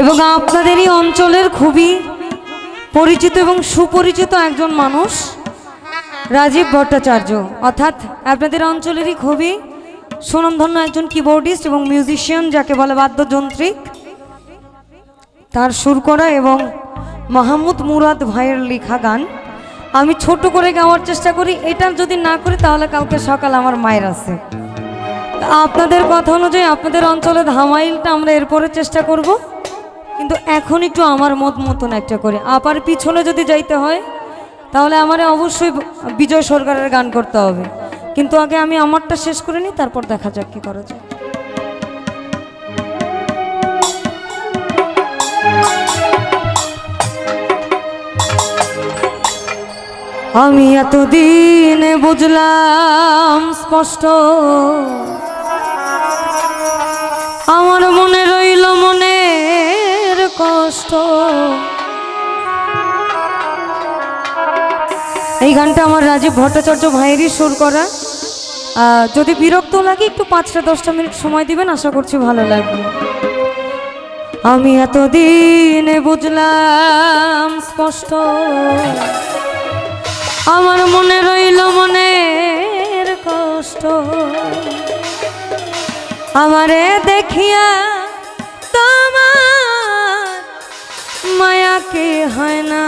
এবং আপনাদেরই অঞ্চলের খুবই পরিচিত এবং সুপরিচিত একজন মানুষ, রাজীব ভট্টাচার্য। অর্থাৎ আপনাদের অঞ্চলেরই খুবই সুনামধন্য একজন কিবোর্ডিস্ট এবং মিউজিশিয়ান যাকে বলে বাদ্যযন্ত্রিক। তার সুর করা এবং মাহমুদ মুরাদ ভাইয়ের লেখা গান। আমি ছোট করে গাওয়ার চেষ্টা করি, এটা যদি না করি তাহলে কালকে সকাল আমার মায়ের আছে। আপনাদের কথা অনুযায়ী আপনাদের অঞ্চলে ধামাইলটা আমরা এরপরে চেষ্টা করব। কিন্তু এখন একটু আমার মত মতন একটা করে। আপার পিছনে যদি যাইতে হয়, তাহলে আমার অবশ্যই বিজয় সরকারের গান করতে হবে। কিন্তু আগে আমি আমারটা শেষ করে নিই, তারপর দেখা যাক কি করা যায়। আমি এতদিন বুঝলাম স্পষ্ট। আমার মনে রইল মনের কষ্ট। এই গানটা আমার রাজীব ভট্টাচার্য ভাইয়েরই সুর করা। যদি বিরক্ত লাগে, একটু পাঁচটা, দশটা মিনিট সময় দিবেন, আশা করছি ভালো লাগবে। আমি এতদিন বুঝলাম স্পষ্ট। আমার মনে রইল মনের কষ্ট। আমারে দেখিয়া মায়া কি হয় না।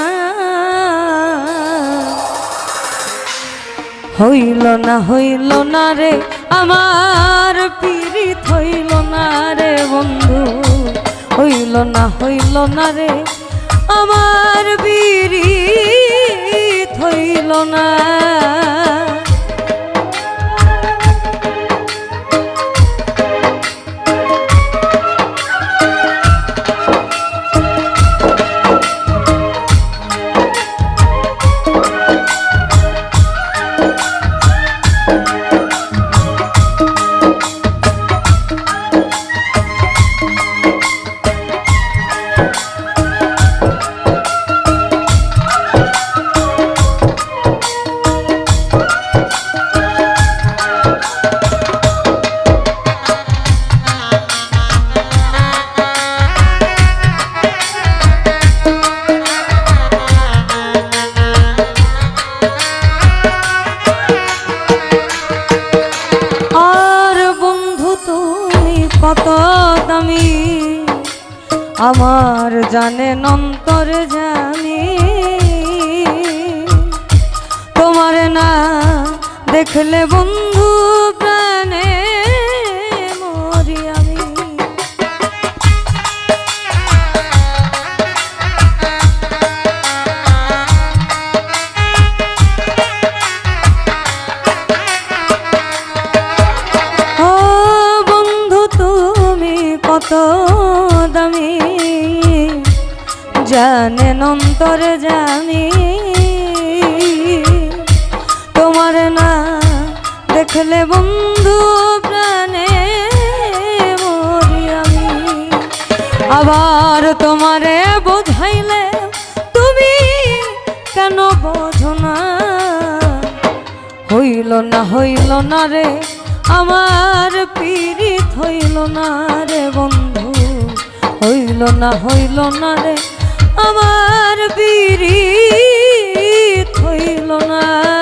হইল না হইল না রে, আমার পীড়িত হইল না রে বন্ধু। হইল না হইল না রে, আমার পীড়িত হইল না। আমার জানে নন্তর জানি। তোমার না দেখলে বন্ধু অন্তরে জানি, তোমার না দেখলে বন্ধু প্রাণে মরি আমি। আবার তোমারে বোঝাইলে তুমি কেন বোঝো না? হইল না হইল না রে, আমার পীড়িত হইল না রে বন্ধু। হইল না হইল না রে আমার বিড়ি হইল না।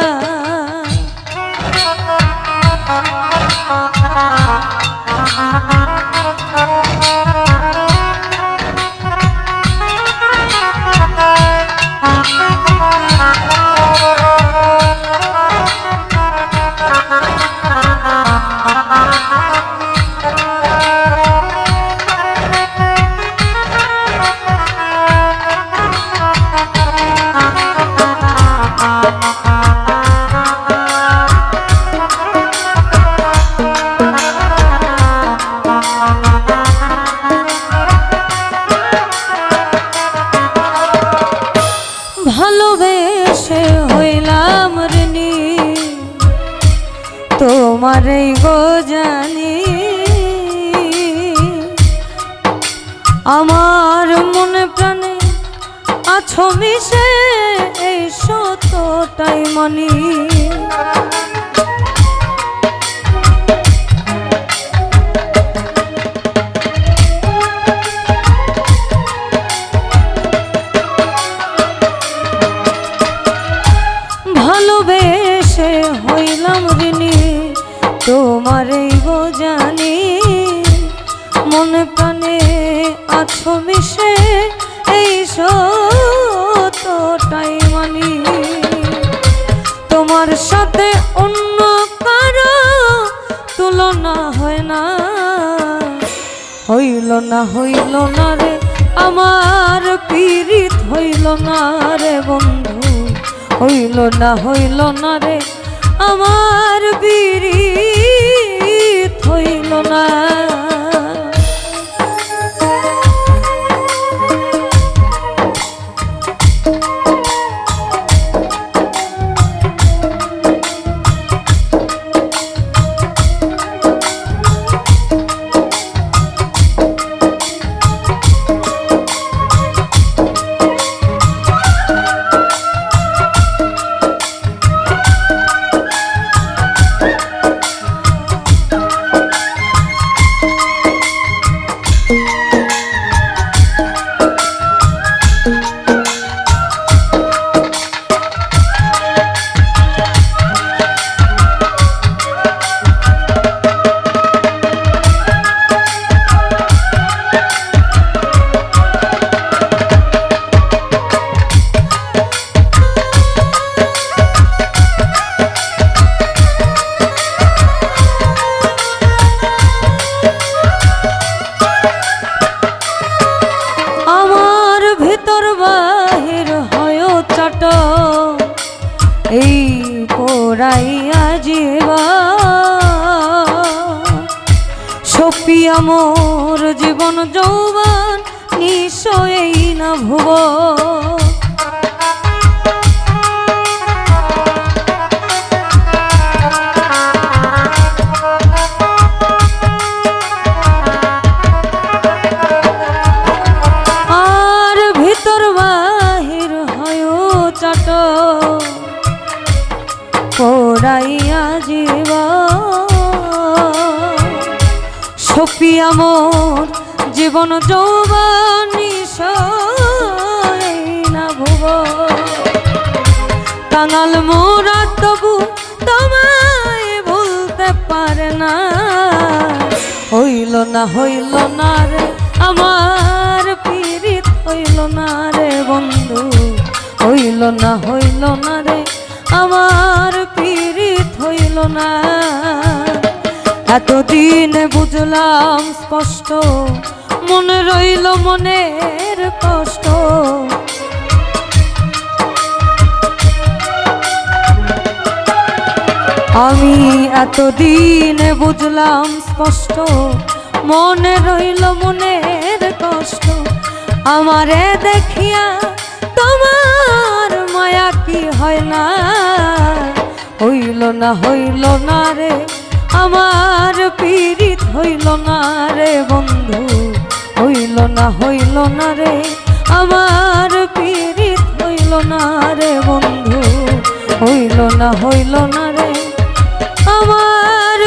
আছো মিশে এই সতটাই মনি। ভালোবেসে হইলাম ঋণী তোমারই জানি। মনে প্রাণে আছো মিশে এই সতটাই মানি। তোমার সাথে অন্য কারও তুলনা হয় না। হইল না হইল না রে, আমার পীড়িত হইল না রে বন্ধু। হইল না হইল না রে, আমার পীড়িত হইল না। জীবা সপিয়া মোর জীবন যৌবন নিশ্চয়ই না ভুব সপিয়া মোর জীবন যৌবানি না ভুব। কাঙাল মোরা তবু তোমায় ভুলতে পারে না। হইল না হইল না রে, আমার পীড়িত হইল না রে বন্ধু। হইল না হইল না রে, আমার পীড়িত হইল না। এতদিন বুঝলাম স্পষ্ট, মনে রইল মনের কষ্ট। আমি এতদিন বুঝলাম স্পষ্ট, মনে রইল মনের কষ্ট। আমারে দেখিয়া তোমার মায়া কি হয় না? হইল না হইল না রে। আমার পীড়িত হইল না রে বন্ধু, হইল না হইল না রে। আমার পীড়িত হইল না রে বন্ধু, হইল না হইল না রে। আমার